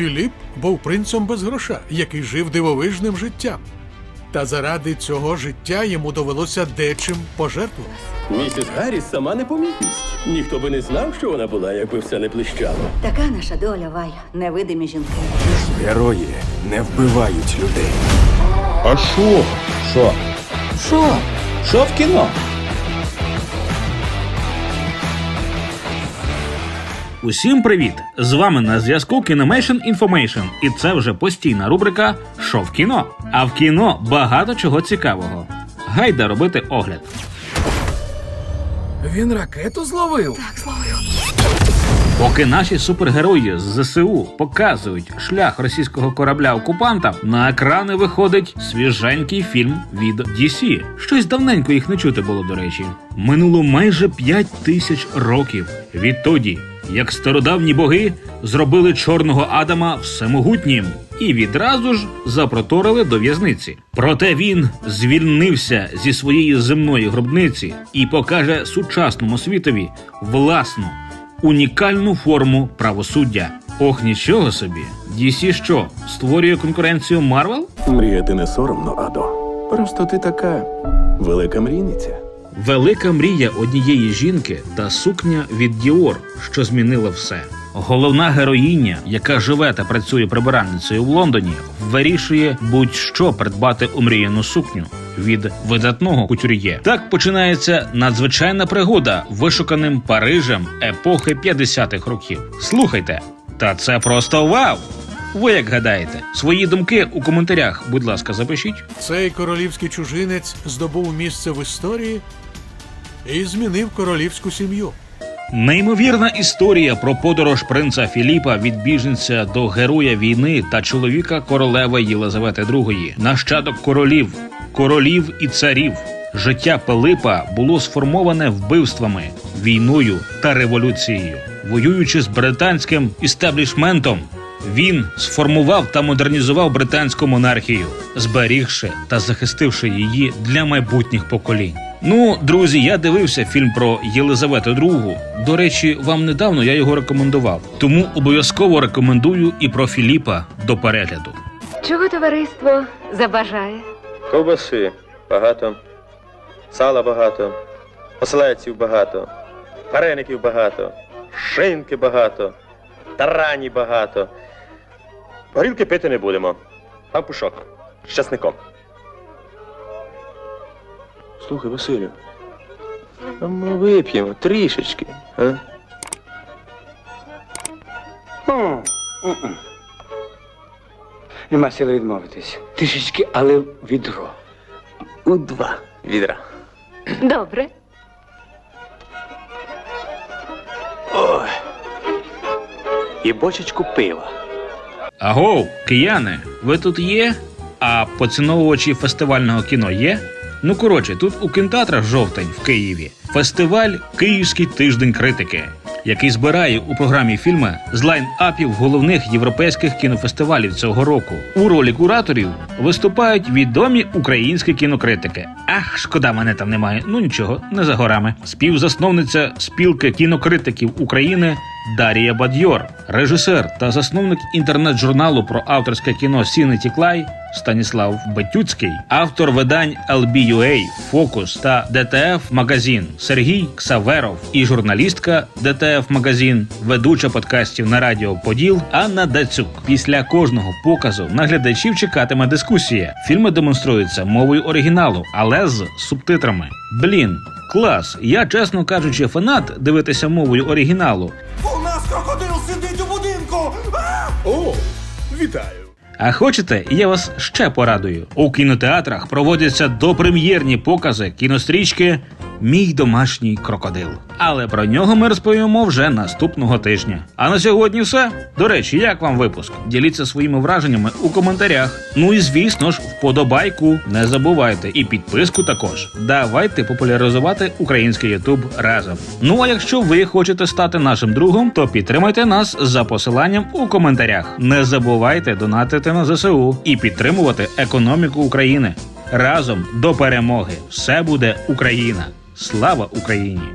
Філіп був принцем без гроша, який жив дивовижним життям. Та заради цього життя йому довелося дечим пожертвувати. Місіс Гарріс сама непомітність. Ніхто би не знав, що вона була, якби все не блищало. Така наша доля, Вай, невидимі жінки. Герої не вбивають людей. А що? Що? Що? Що в кіно? Усім привіт! З вами на зв'язку Kinemation Information, і це вже постійна рубрика Що в кіно. А в кіно багато чого цікавого. Гайда робити огляд. Він ракету зловив. Поки наші супергерої з ЗСУ показують шлях російського корабля окупанта, на екрани виходить свіженький фільм від DC. Щось давненько їх не чути було, до речі. Минуло майже 5 тисяч років відтоді, як стародавні боги зробили чорного Адама всемогутнім і відразу ж запроторили до в'язниці. Проте він звільнився зі своєї земної гробниці і покаже сучасному світові власну унікальну форму правосуддя. Ох, нічого собі. DC що створює конкуренцію Марвел? Мріяти не соромно, Адо. Просто ти така велика мрійниця. Велика мрія однієї жінки та сукня від Діор, що змінила все. Головна героїня, яка живе та працює прибиральницею в Лондоні, вирішує будь-що придбати омріяну сукню від видатного кутюр'є. Так починається надзвичайна пригода вишуканим Парижем епохи 50-х років. Слухайте, та це просто вау! Ви як гадаєте? Свої думки у коментарях, будь ласка, запишіть. Цей королівський чужинець здобув місце в історії і змінив королівську сім'ю. Неймовірна історія про подорож принца Філіпа від біженця до героя війни та чоловіка королеви Єлизавети II, нащадок королів, королів і царів. Життя Пилипа було сформоване вбивствами, війною та революцією. Воюючи з британським істеблішментом, він сформував та модернізував британську монархію, зберігши та захистивши її для майбутніх поколінь. Ну, друзі, я дивився фільм про Єлизавету II. До речі, вам недавно я його рекомендував. Тому обов'язково рекомендую і про Філіпа до перегляду. Чого товариство забажає? Ковбаси багато, сала багато, ослеців багато, вареників багато, шинки багато, тарані багато. Горілки пити не будемо. Пампушок з часником. Слухай, Василю, а ми вип'ємо трішечки, а? М, м-м. Нема сили відмовитись. Трішечки, але відро. У два відра. Добре. І бочечку пива. Агов, кияни, ви тут є? А поціновувачі фестивального кіно є? Ну коротше, тут у кінотеатрах жовтень в Києві фестиваль Київський тиждень критики, який збирає у програмі фільми з лайн-апів головних європейських кінофестивалів цього року. У ролі кураторів виступають відомі українські кінокритики. Ах, шкода, мене там немає. Ну нічого, не за горами. Співзасновниця спілки кінокритиків України Дарія Бадьор, режисер та засновник інтернет-журналу про авторське кіно Сіни Тіклай Станіслав Бетюцький, автор видань LBUA, Фокус та ДТФ Магазин Сергій Ксаверов і журналістка ДТФ Магазин, ведуча подкастів на радіо Поділ Анна Дацюк. Після кожного показу на глядачів чекатиме дискусія. Фільми демонструються мовою оригіналу, але з субтитрами. Блін, клас! Я чесно кажучи, фанат дивитися мовою оригіналу. О, вітаю! А хочете, я вас ще порадую. У кінотеатрах проводяться допрем'єрні покази кінострічки Мій домашній крокодил. Але про нього ми розповімо вже наступного тижня. А на сьогодні все. До речі, як вам випуск? Діліться своїми враженнями у коментарях. Ну і звісно ж, вподобайку не забувайте. І підписку також. Давайте популяризувати український Ютуб разом. Ну а якщо ви хочете стати нашим другом, то підтримайте нас за посиланням у коментарях. Не забувайте донатити на ЗСУ і підтримувати економіку України. Разом до перемоги! Все буде Україна! Слава Україні!